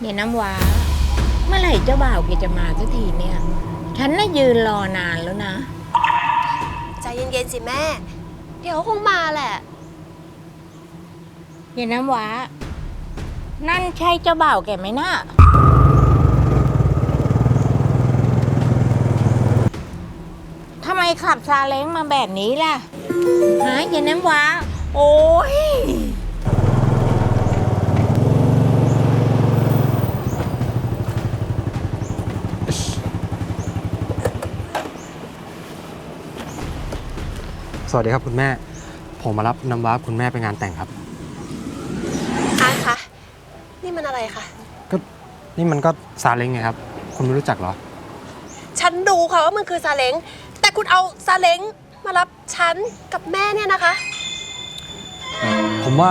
เนี่ยน้ำว้า เมื่อไหร่เจ้าบ่าวแกจะมาสักทีเนี่ย ฉันน่ะยืนรอนานแล้วนะ ใจเย็นๆสิแม่ เดี๋ยวคงมาแหละ เนี่ยน้ำว้า นั่นใช่เจ้าบ่าวแกไหมน่ะทำไมขับซาเล้งมาแบบนี้ล่ะฮะเนี่ยน้ำว้า โอ้ย สวัสดีครับคุณแม่ ผมมารับน้ำว้าคุณแม่ไปงานแต่งครับ อาร์ตคะ นี่มันอะไรคะ ก็นี่มันก็ซาเล้งไงครับ คุณไม่รู้จักเหรอ ฉันดูค่ะว่ามันคือซาเล้ง แต่คุณเอาซาเล้งมารับฉันกับแม่เนี่ยนะคะ ผมว่า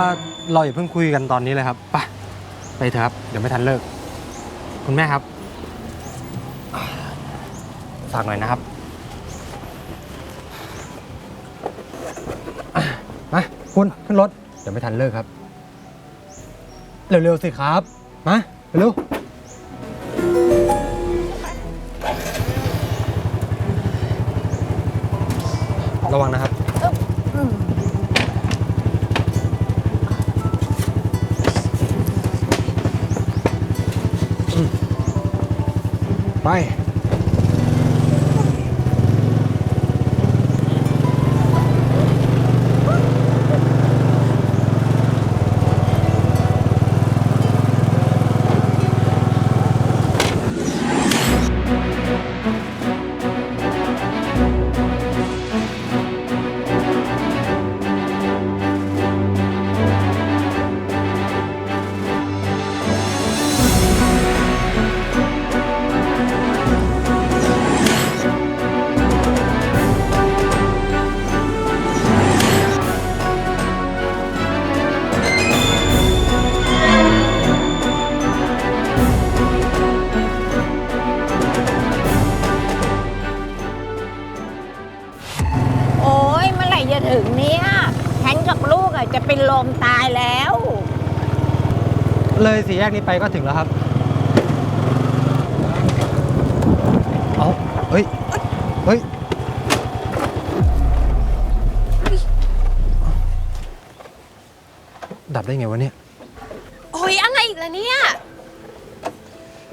เราอย่าเพิ่งคุยกันตอนนี้เลยครับไปไปเถอะครับ เดี๋ยวไม่ทันเลิก คุณแม่ครับ ฝากหน่อยนะครับอะมา คุณขึ้นรถ เดี๋ยวไม่ทันเลิกครับ เร็วๆสิครับ มา เร็วระวังนะครับ ไป แยกนี้ไปก็ถึงแล้วครับ เอาเฮ้ย เฮ้ย ดับได้ไงวะเนี่ย โอ้ยอะไรอีกล่ะเนี่ย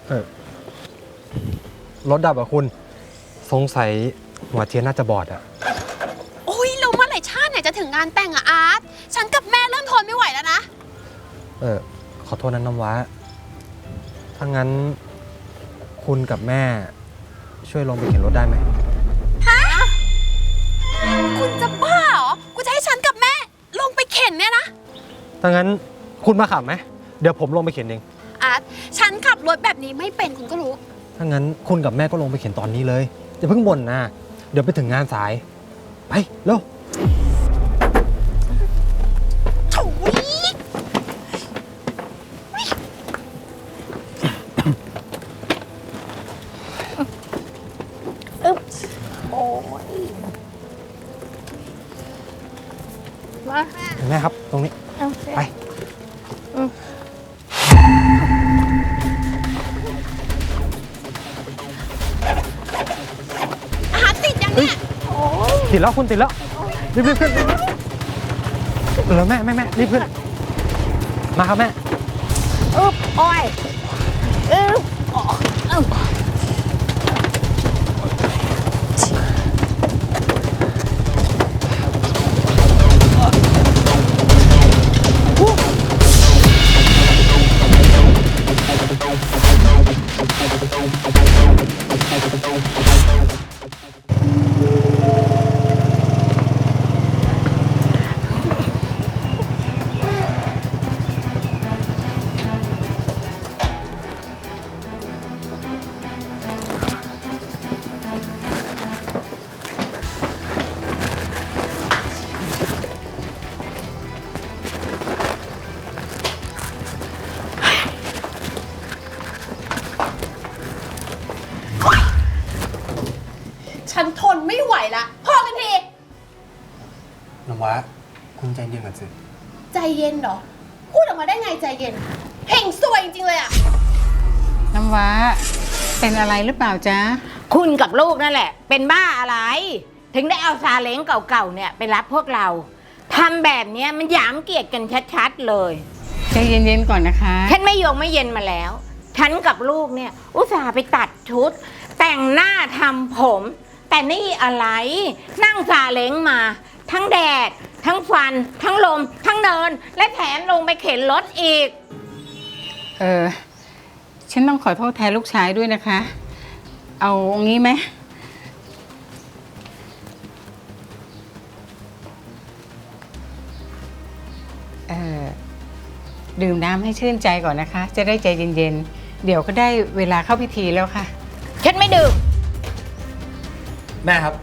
เออ รถดับอะคุณ สงสัยหัวเทียนน่าจะบอดอะ โอ้ยเราเมื่อไหร่ชาติไหนจะถึงงานแต่งอะอาร์ต ฉันกับแม่เริ่มทนไม่ไหวแล้วนะ เออ ขอโทษนะน้ำว้า ถ้างั้นคุณกับแม่ ช่วยลงไปเข็นรถได้ไหม คุณจะบ้าเหรอ กูจะให้ฉันกับแม่ ลงไปเข็นเนี่ยนะ ถ้างั้นคุณมาขับไหม เดี๋ยวผมลงไปเข็นเอง อาร์ตฉันขับรถแบบนี้ไม่เป็นคุณก็รู้ ถ้างั้นคุณกับแม่ก็ลงไปเข็นตอนนี้เลยอย่าเพิ่งบ่นนะ เดี๋ยวไปถึงงานสาย ไปเร็ว แล้วคุณติดแล้วรีบรีบขึ้นเออแม่แม่แม่รีบขึ้นมาครับแม่อึ๊บโอ้ย น้ำว้าคุณใจเย็นก่อนสิ ใจเย็นเหรอ พูดออกมาได้ไงใจเย็นเห่งซวยจริงๆเลยอะำว้า เป็นอะไรหรือเปล่าจ๊ะ คุณกับลูกนั่นแหละ เป็นบ้าอะไร ถึงได้เอาซาเล้งเก่าๆเนี่ยไปรับพวกเราทำแบบเนี้ยมันหยามเกียรติกันชัดๆเลย ใจเย็นๆก่อนนะคะ ฉันไม่ยงไม่เย็นมาแล้ว ฉันกับลูกเนี่ย อุตส่าห์ไปตัดชุด แต่งหน้าทำผม แต่นี่อะไร นั่งซาเล้งมา ทั้งแดด ทั้งฟัน ทั้งลม ทั้งเนิน และแถมลงไปเข็นรถอีก เออ ฉันต้องขอโทษแทนลูกชายด้วยนะคะ เอางี้ไหม เออดื่มน้ำให้ชื่นใจก่อนนะคะ จะได้ใจเย็นๆ เดี๋ยวก็ได้เวลาเข้าพิธีแล้วค่ะ ฉันไม่ดื่ม แม่ครับ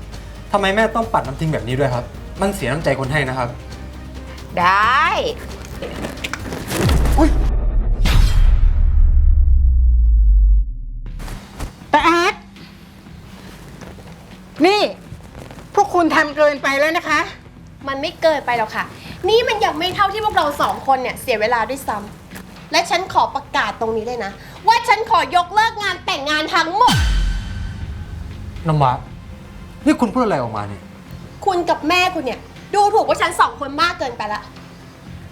ทำไมแม่ต้องปัดน้ำทิ้งแบบนี้ด้วยครับ มันเสียน้ำใจคนให้นะครับ ได้ แต่อาร์ตนี่ พวกคุณทำเกินไปแล้วนะคะ มันไม่เกินไปหรอกค่ะ นี่มันยังไม่เท่าที่พวกเราสองคนเนี่ยเสียเวลาด้วยซ้ำและฉันขอประกาศตรงนี้เลยนะ ว่าฉันขอยกเลิกงานแต่งงานทั้งหมด น้ำว้านี่คุณพูดอะไรออกมาเนี่ย คุณกับแม่คุณเนี่ย ดูถูกว่าฉันสองคนมากเกินไปละ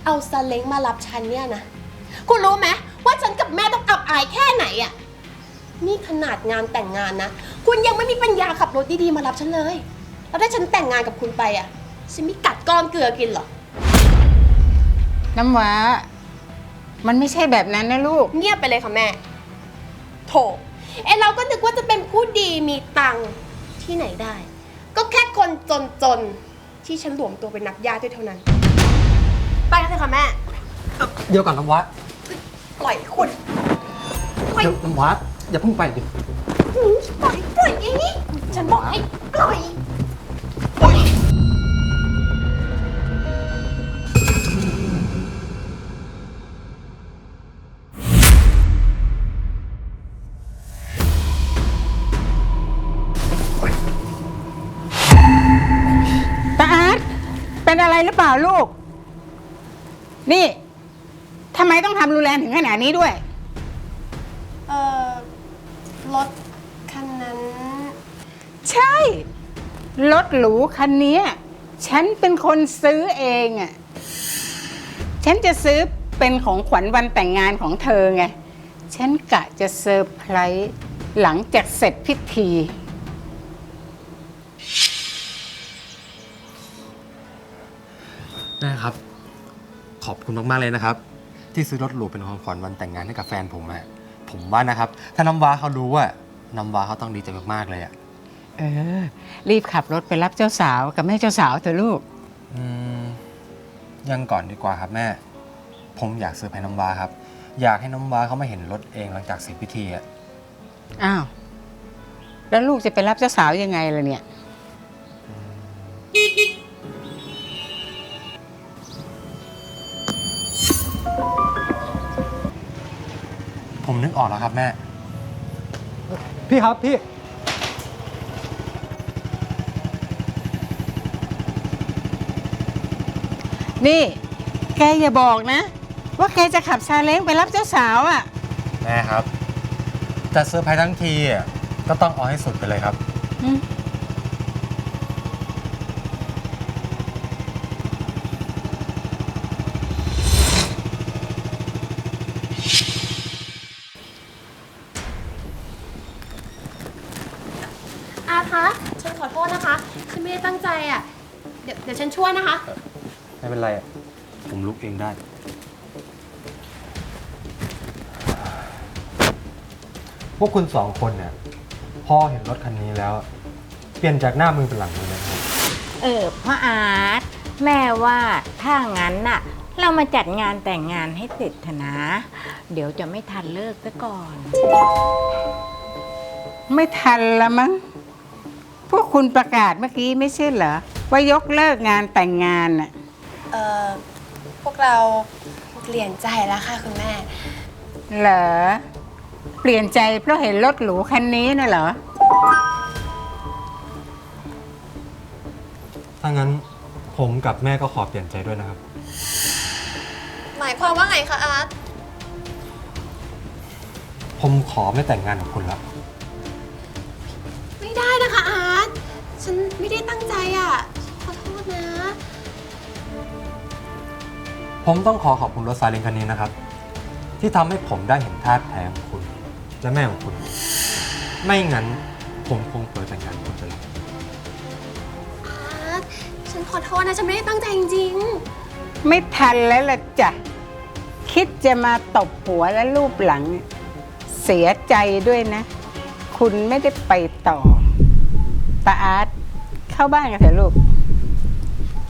เอาซาเล้งมารับฉันเนี่ยนะ คุณรู้ไหมว่าฉันกับแม่ต้องอับอายแค่ไหนอะนี่ขนาดงานแต่งงานนะ คุณยังไม่มีปัญญาขับรถดีๆมารับฉันเลย แล้วถ้าฉันแต่งงานกับคุณไปอะฉันไม่กัดก้อนเกลือกินเหรอ น้ำว้า มันไม่ใช่แบบนั้นนะลูก เงียบไปเลยค่ะแม่ โถ เอ้เราก็นึกว่าจะเป็นผู้ดีมีตังค์ที่ไหนได้ ก็แค่คนจนๆ ที่ฉันหลวมตัวเป็นนักญาติด้วยเท่านั้น ไปกันเถอะค่ะแม่เดี๋ยวก่อนน้ำว้าปล่อยคุณปล่อยเดี๋ยวน้ำว้าอย่าเพิ่งไปดิหือปล่อยปล่อยอย่างนี้ฉันบอกให้ปล่อย เป็นอะไรหรือเปล่าลูก นี่ทำไมต้องทำรุนแรงถึงขนาดนี้ด้วย เอ่อ รถคันนั้น ใช่ รถหรูคันเนี้ยฉันเป็นคนซื้อเองอะ่ะ ฉันจะซื้อเป็นของขวัญวันแต่งงานของเธอไง ฉันกะจะเซอร์ไพรส์หลังจากเสร็จพิธี แม่ครับ ขอบคุณมาก ๆ เลยนะครับ ที่ซื้อรถหรูเป็นของขวัญวันแต่งงานให้กับแฟนผมอะผมว่านะครับ ถ้าน้ำว้าเขารู้ว่าน้ำว้าเขาต้องดีใจมากๆเลยอะเออ รีบขับรถไปรับเจ้าสาวกับแม่เจ้าสาวเถอะลูก อืมยังก่อนดีกว่าครับแม่ ผมอยากซื้อร์ไพรส์น้ำว้าครับ อยากให้น้ำว้าเขามาเห็นรถเองหลังจากเสร็จพิธีอะอ้าว แล้วลูกจะไปรับเจ้าสาวยังไงล่ะเนี่ย ผมนึกออกแล้วครับแม่ พี่ครับพี่ นี่ แกอย่าบอกนะ ว่าแกจะขับซาเล้งไปรับเจ้าสาวอะ่ะ แม่ครับจะเซอร์ไพรส์ทั้งทีอะก็ต้องเอาให้สุดไปเลยครับ อืม คะฉันขอโทษนะคะฉันไม่ได้ตั้งใจอะ เดี๋ยวเดี๋ยวฉันช่วยนะคะ ไม่เป็นไรอะผมลุกเองได้ พวกคุณสองคนเนี่ยพอเห็นรถคันนี้แล้ว เปลี่ยนจากหน้ามือเป็นหลังมือเลยครับเออพ่ออาร์ตแม่ว่าถ้างั้นน่ะ เรามาจัดงานแต่งงานให้เสร็จเถอะนะ เดี๋ยวจะไม่ทันเลิกซะก่อน ไม่ทันละมั้ง พวกคุณประกาศเมื่อกี้ไม่ใช่เหรอ ว่ายกเลิกงานแต่งงานน่ะเอ่อพวกเราเปลี่ยนใจแล้วค่ะคุณแม่ เหรอ เปลี่ยนใจเพราะเห็นรถหรูคันนี้น่ะเหรอ ถ้างั้นผมกับแม่ก็ขอเปลี่ยนใจด้วยนะครับ หมายความว่าไงคะอาร์ตผมขอไม่แต่งงานกับคุณแล้ว ฉันไม่ได้ตั้งใจอะขอโทษนะ ผมต้องขอขอบคุณรถซาเล้งคันนี้นะครับ ที่ทำให้ผมได้เห็นท่าแท้ของคุณ และแม่ของคุณ ไม่งั้นผมคงเปิดแต่งงานกับคุณไปแล้วอาร์ตฉันขอโทษนะ ฉันไม่ได้ตั้งใจจริงไม่ทันแล้วล่ะจ้ะ คิดจะมาตบหัวและรูปหลัง เสียใจด้วยนะ คุณไม่ได้ไปต่อตาอาร์ต เข้าบ้านกันเถอะลูก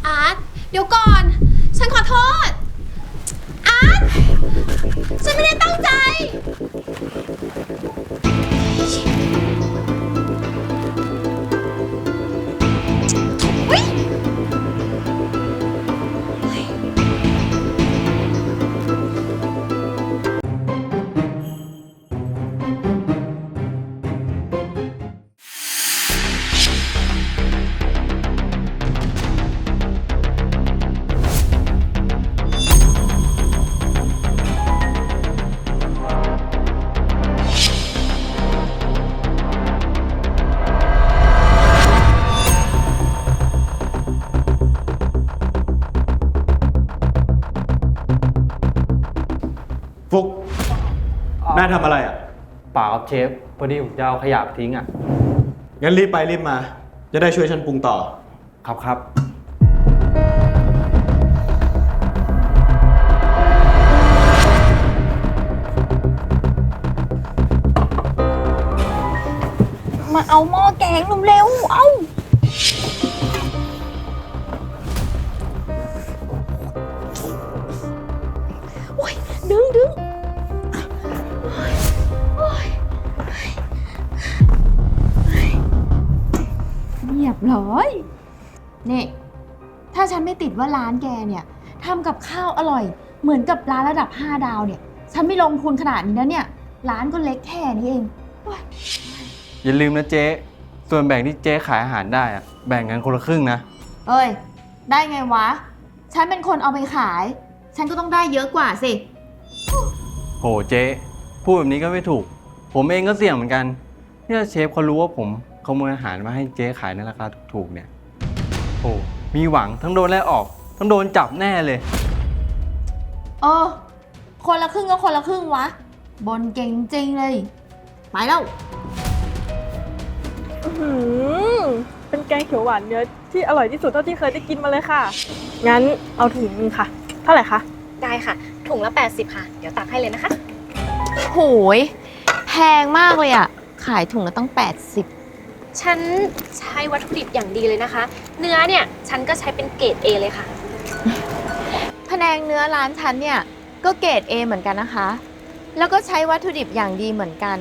อาร์ตเดี๋ยวก่อน ฉันขอโทษ อาร์ตฉันไม่ได้ตั้งใจ เปล่าครับเชฟพอดีผมจะเอาขยะไปทิ้งอะ งั้นรีบไปรีบมา จะได้ช่วยฉันปรุงต่อ ครับครับ มาเอาหม้อแกงเร็วๆ ว่าร้านแกเนี่ยทำกับข้าวอร่อย เหมือนกับร้านระดับ 5 ดาวเนี่ย ฉันไม่ลงทุนขนาดนี้นะเนี่ย ร้านก็เล็กแค่นี้เองโอ๊ยอย่าลืมนะเจ๊ส่วนแบ่งที่เจ๊ขายอาหารได้อะแบ่งกันคนละครึ่งนะ เอ้ย ได้ไงวะ ฉันเป็นคนเอาไปขาย ฉันก็ต้องได้เยอะกว่าสิ โหเจ๊พูดแบบนี้ก็ไม่ถูก ผมเองก็เสี่ยงเหมือนกันที่ถ้าเชฟเขารู้ว่าผมขโมยอาหารมาให้เจ๊ขายในราคาถูกๆเนี่ยโอ้ มีหวังทั้งโดนไล่ออก ทั้งโดนจับแน่เลย เออ คนละครึ่งก็คนละครึ่งวะ บนเก่งจริงเลย ไปแล้ว อื้อหือเป็นแกงเขียวหวานเนื้อที่อร่อยที่สุดเท่าที่เคยได้กินมาเลยค่ะ งั้นเอาถุงนึงค่ะ เท่าไหร่คะ ได้ค่ะ ถุงละ 80 ค่ะ เดี๋ยวตักให้เลยนะคะ โหย แพงมากเลยอะขายถุงละตั้ง80 ฉันใช้วัตถุดิบอย่างดีเลยนะคะ เนื้อเนี่ยฉันก็ใช้เป็นเกรด A เลยค่ะพะแนงเนื้อร้านฉันเนี่ยก็เกรด A เหมือนกันนะคะ แล้วก็ใช้วัตถุดิบอย่างดีเหมือนกัน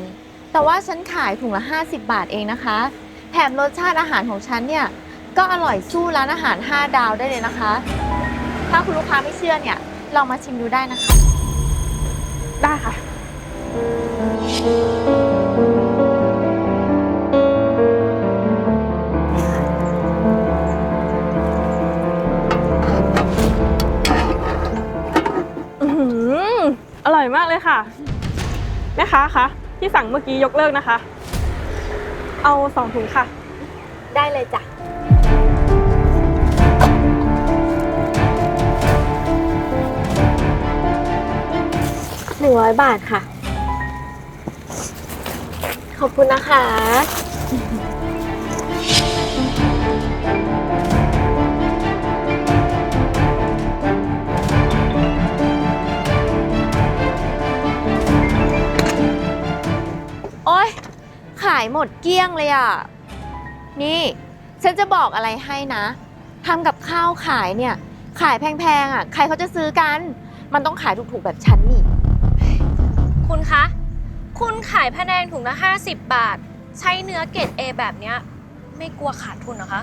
แต่ว่าฉันขายถุงละ 50 บาทเองนะคะ แถมรสชาติอาหารของฉันเนี่ยก็อร่อยสู้ร้านอาหาร 5 ดาวได้เลยนะคะ ถ้าคุณลูกค้าไม่เชื่อเนี่ยลองมาชิมดูได้นะคะ ได้ค่ะ มากเลยค่ะแม่ค้าคะที่สั่งเมื่อกี้ยกเลิกนะคะ เอาสองถุงค่ะ ได้เลยจ้ะ หนึ่งร้อยบาทค่ะ ขอบคุณนะคะายหมดเกลี้ยงเลยอะ นี่ฉันจะบอกอะไรให้นะทำกับข้าวขายเนี่ย ขายแพงๆอะ ใครเขาจะซื้อกัน มันต้องขายถูกๆแบบฉันนี่ คุณคะ คุณขายพะแนงถุงละ50 บาท ใช้เนื้อเกรด A แบบเนี้ย ไม่กลัวขาดทุนเหรอคะ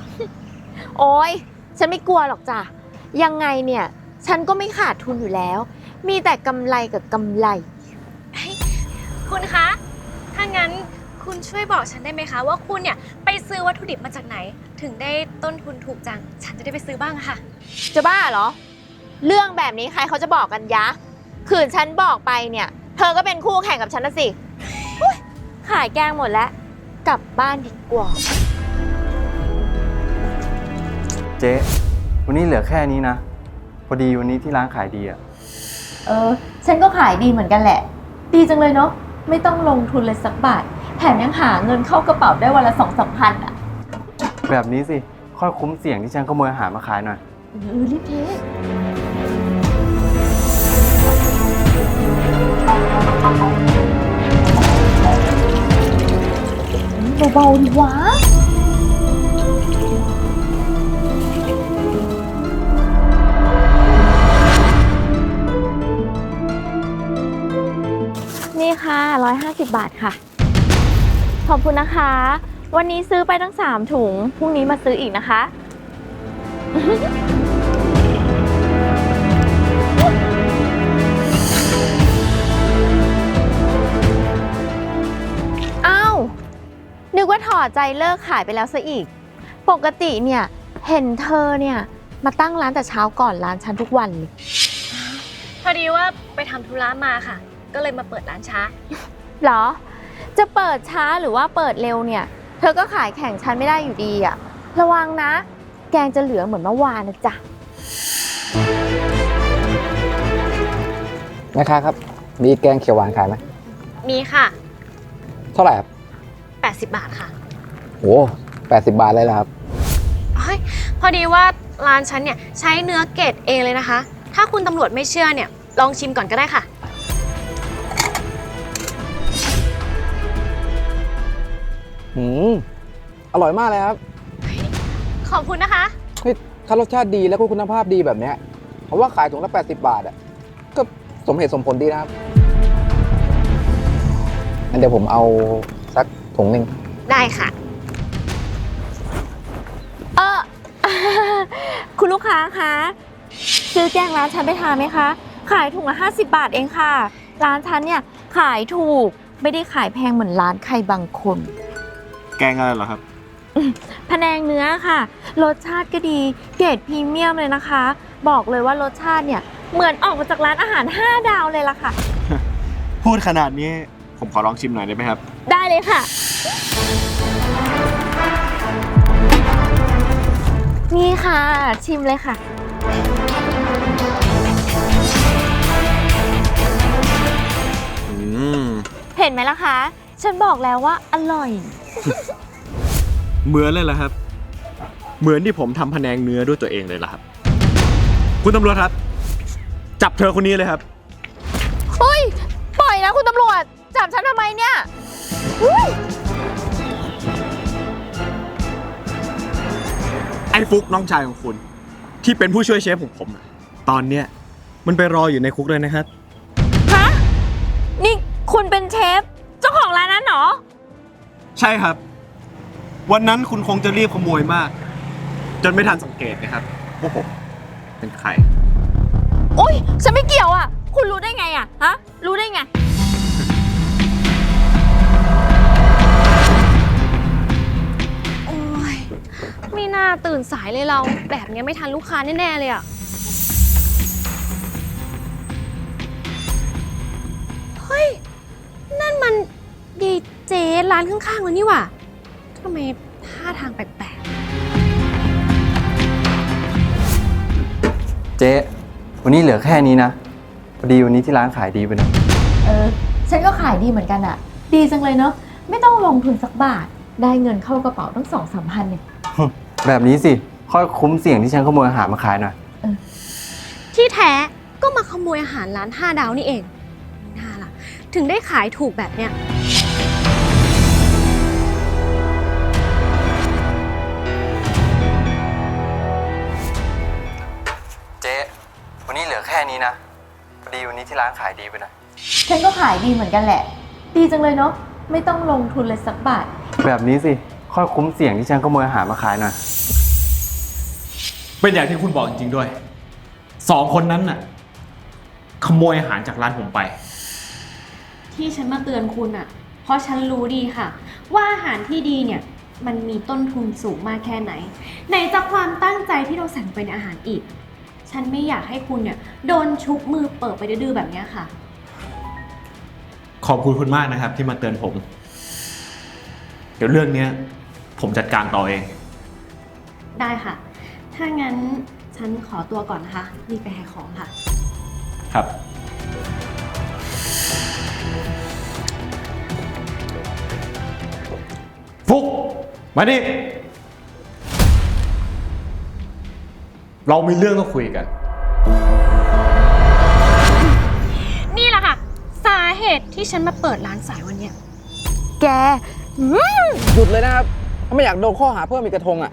โอ๊ยฉันไม่กลัวหรอกจ้ะ ยังไงเนี่ย ฉันก็ไม่ขาดทุนอยู่แล้ว มีแต่กำไรกับกำไร คุณคะ ถ้างั้น คุณช่วยบอกฉันได้ไหมคะ ว่าคุณเนี่ยไปซื้อวัตถุดิบมาจากไหน ถึงได้ต้นทุนถูกจัง ฉันจะได้ไปซื้อบ้างอะค่ะ จะบ้าเหรอ เรื่องแบบนี้ใครเขาจะบอกกันยะ ขืนฉันบอกไปเนี่ย เธอก็เป็นคู่แข่งกับฉันนะสิอุ๊ยขายแกงหมดแล้ว กลับบ้านดีกว่า เจ๊วันนี้เหลือแค่นี้นะ พอดีวันนี้ที่ร้านขายดีอะเออ ฉันก็ขายดีเหมือนกันแหละ ดีจังเลยเนาะ ไม่ต้องลงทุนเลยสักบาท แถมยังหาเงินเข้ากระเป๋าได้วันละสองสามพันอะแบบนี้สิ ค่อยคุ้มเสี่ยงที่ฉันขโมยอาหารมาขายหน่อย เออรีบเทเบาๆดิวะนี่ค่ะ 150 บาทค่ะ ขอบคุณนะคะ วันนี้ซื้อไปตั้ง 3 ถุง พรุ่งนี้มาซื้ออีกนะคะ อ้าว นึกว่าถอดใจเลิกขายไปแล้วซะอีก ปกติเนี่ย เห็นเธอเนี่ย มาตั้งร้านแต่เช้าก่อนร้านฉันทุกวันเลย พอดีว่าไปทำธุระมาค่ะ ก็เลยมาเปิดร้านช้า เหรอ จะเปิดช้าหรือว่าเปิดเร็วเนี่ย เธอก็ขายแข่งฉันไม่ได้อยู่ดีอะระวังนะ แกงจะเหลือเหมือนเมื่อวานนะจ๊ะแม่ค้าครับ มีแกงเขียวหวานขายไหมมีค่ะ เท่าไหร่ครับ80 บาทค่ะโอ้แปดสิบบาทเลยเหรอครับ เฮ้ยพอดีว่าร้านฉันเนี่ยใช้เนื้อเกรดเองเลยนะคะ ถ้าคุณตำรวจไม่เชื่อเนี่ยลองชิมก่อนก็ได้ค่ะ อืมอร่อยมากเลยครับขอบคุณนะคะเฮ้ยถ้ารสชาติดีแล้วก็คุณภาพดีแบบเนี้ยเพราะว่าขายถุงละ 80 บาทอะก็สมเหตุสมผลดีนะครับงั้นเดี๋ยวผมเอาสักถุงหนึ่งได้ค่ะ เออ คุณลูกค้าคะซื้อแกงร้านฉันไปทานไหมคะ ขายถุงละ50 บาทเองค่ะ ร้านฉันเนี่ยขายถูกไม่ได้ขายแพงเหมือนร้านใครบางคน แกงอะไรเหรอครับ พะแนงเนื้อค่ะ รสชาติก็ดี เกรดพรีเมียมเลยนะคะ บอกเลยว่ารสชาติเนี่ย เหมือนออกมาจากร้านอาหาร 5 ดาวเลยล่ะค่ะ พูดขนาดนี้ผมขอลองชิมหน่อยได้ไหมครับ ได้เลยค่ะ นี่ค่ะ ชิมเลยค่ะ อืม เห็นไหมล่ะคะ ฉันบอกแล้วว่าอร่อย เหมือนเลยเหรอครับ เหมือนที่ผมทำพะแนงเนื้อด้วยตัวเองเลยล่ะครับ คุณตำรวจครับ จับเธอคนนี้เลยครับ เฮ้ย ปล่อยนะคุณตำรวจ จับฉันทำไมเนี่ยไอ้ฟุกน้องชายของคุณ ที่เป็นผู้ช่วยเชฟของผมอะตอนเนี้ยมันไปรออยู่ในคุกเลยนะครับ ฮะ นี่คุณเป็นเชฟ เจ้าของร้านนั้นเหรอ ใช่ครับ วันนั้นคุณคงจะรีบขโมยมาก จนไม่ทันสังเกตนะครับว่าผมเป็นใครอุ้ยฉันไม่เกี่ยวอะ คุณรู้ได้ไงอะ ฮะ รู้ได้ไง โอ้ย ไม่น่าตื่นสายเลยเรา แบบเนี้ยไม่ทันลูกค้าแน่ ๆ เลยอะ เฮ้ย นั่นมันดี เจร้านข้างๆเลยนี่หว่าทำไมท่าทางแปลกเจ๊วันนี้เหลือแค่นี้นะพอดีวันนี้ที่ร้านขายดีไปหน่อยเออ ฉันก็ขายดีเหมือนกันอะดีจังเลยเนาะ ไม่ต้องลงทุนสักบาท ได้เงินเข้ากระเป๋าตั้งสองสามพันเนี่ย แบบนี้สิ ค่อยคุ้มเสี่ยงที่ฉันขโมยอาหารมาขายหน่อย ๆ ที่แท้ก็มาขโมยอาหารร้าน5ดาวนี่เองไม่น่าล่ะ ถึงได้ขายถูกแบบเนี้ย พอดีวันนี้ที่ร้านขายดีไปหน่อยฉันก็ขายดีเหมือนกันแหละ ดีจังเลยเนาะ ไม่ต้องลงทุนเลยสักบาท แบบนี้สิ ค่อยคุ้มเสี่ยงที่ฉันขโมยอาหารมาขายหน่อย เป็นอย่างที่คุณบอกจริงๆด้วย สองคนนั้นน่ะ ขโมยอาหารจากร้านผมไป ที่ฉันมาเตือนคุณอะเพราะฉันรู้ดีค่ะ ว่าอาหารที่ดีเนี่ย มันมีต้นทุนสูงมากแค่ไหน ไหนจากความตั้งใจที่เราสั่งเป็นอาหารอีก ฉันไม่อยากให้คุณเนี่ยโดนชุบมือเปิดไปดื้อๆแบบเนี้ยค่ะ ขอบคุณคุณมากนะครับ ที่มาเตือนผม เดี๋ยวเรื่องเนี้ย ผมจัดการต่อเอง ได้ค่ะ ถ้างั้นฉันขอตัวก่อนนะคะรีบไปหาของค่ะ ครับ ฟุก มาดิ เรามีเรื่องต้องคุยกัน นี่แหละค่ะ สาเหตุที่ฉันมาเปิดร้านสายวันเนี้ยแกหยุดเลยนะครับถ้าไม่อยากโดนข้อหาเพิ่มอีกกระทงอะ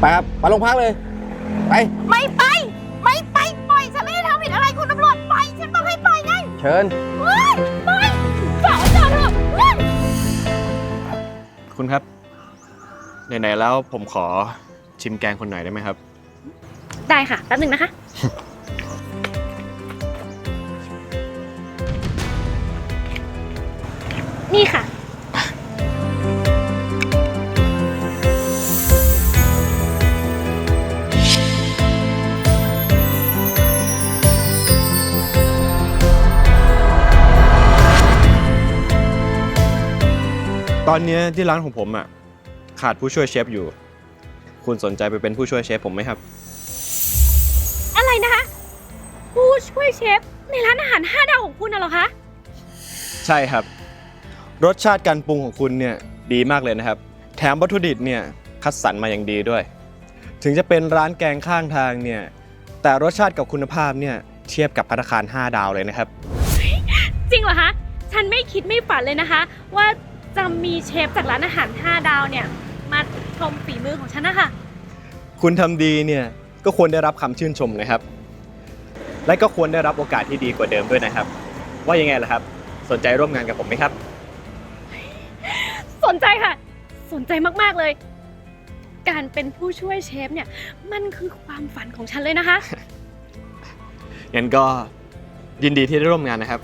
ไปครับ ไปโรงพักเลย ไป ไม่ไป ไม่ไป ปล่อย ฉันไม่ได้ทำผิดอะไรคุณตำรวจ ปล่อย ฉันบอกให้ปล่อยไงเชิญ เฮ้ยปล่อยฝากเจ้าเถอะเฮ้ยคุณครับ ไหนๆแล้วผมขอชิมแกงคนหน่อยได้ไหมครับ ได้ค่ะแป๊บหนึ่งนะคะ นี่ค่ะ ตอนเนี้ยที่ร้านของผมอะ ขาดผู้ช่วยเชฟอยู่ คุณสนใจไปเป็นผู้ช่วยเชฟผมไหมครับ ผู้ช่วยเชฟในร้านอาหาร5ดาวของคุณน่ะเหรอคะ ใช่ครับ รสชาติการปรุงของคุณเนี่ยดีมากเลยนะครับ แถมวัตถุดิบเนี่ยคัดสรรมาอย่างดีด้วย ถึงจะเป็นร้านแกงข้างทางเนี่ยแต่รสชาติกับคุณภาพเนี่ยเทียบกับพัตตาคาร 5 ดาวเลยนะครับ จริงเหรอคะ ฉันไม่คิดไม่ฝันเลยนะคะ ว่าจะมีเชฟจากร้านอาหาร 5 ดาวเนี่ยมาชมฝีมือของฉันนะคะ คุณทำดีเนี่ยก็ควรได้รับคำชื่นชมนะครับ และก็ควรได้รับโอกาสที่ดีกว่าเดิมด้วยนะครับ ว่ายังไงล่ะครับ สนใจร่วมงานกับผมไหมครับ สนใจค่ะ สนใจมากๆเลย การเป็นผู้ช่วยเชฟเนี่ย มันคือความฝันของฉันเลยนะคะ งั้นก็ยินดีที่ได้ร่วมงานนะครับ